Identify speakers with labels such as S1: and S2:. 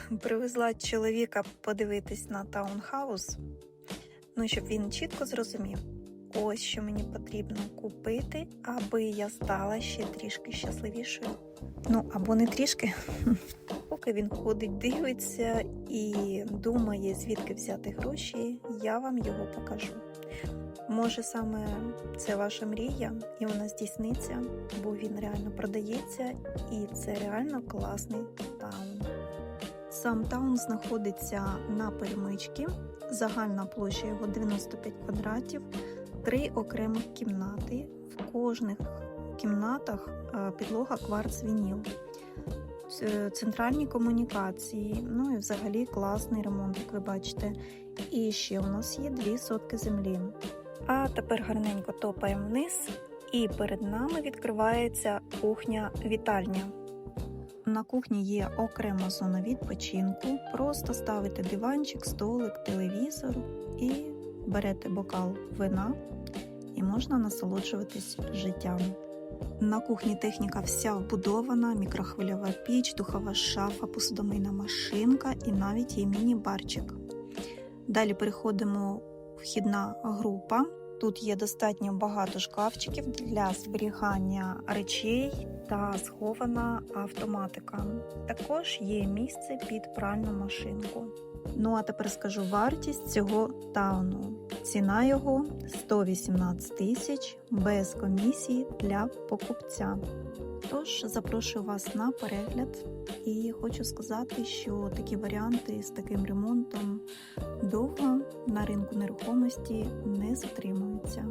S1: привезла чоловіка подивитись на таунхаус, ну, щоб він чітко зрозумів, ось що мені потрібно купити, аби я стала ще трішки щасливішою. Ну, або не трішки. Поки він ходить, дивиться і думає, звідки взяти гроші, я вам його покажу. Може, саме це ваша мрія, і вона здійсниться, бо він реально продається, і це реально класний таун. Сам таун знаходиться на перемичці, загальна площа його 95 квадратів, три окремих кімнати. В кожних кімнатах е, підлога кварц вініл. Центральні комунікації, ну і взагалі класний ремонт, як ви бачите. І ще у нас є дві сотки землі. А тепер гарненько топаємо вниз, і перед нами відкривається кухня-вітальня. На кухні є окрема зона відпочинку. Просто ставите диванчик, столик, телевізор і берете бокал вина, і можна насолоджуватись життям. На кухні техніка вся вбудована: мікрохвильова піч, духова шафа, посудомийна машинка і навіть є міні-барчик. Далі переходимо вхідна група. Тут є достатньо багато шкафчиків для зберігання речей та схована автоматика. Також є місце під пральну машинку. Ну а тепер скажу вартість цього тауну. Ціна його 118 тисяч без комісії для покупця. Тож запрошую вас на перегляд і хочу сказати, що такі варіанти з таким ремонтом довго на ринку нерухомості не затримуються.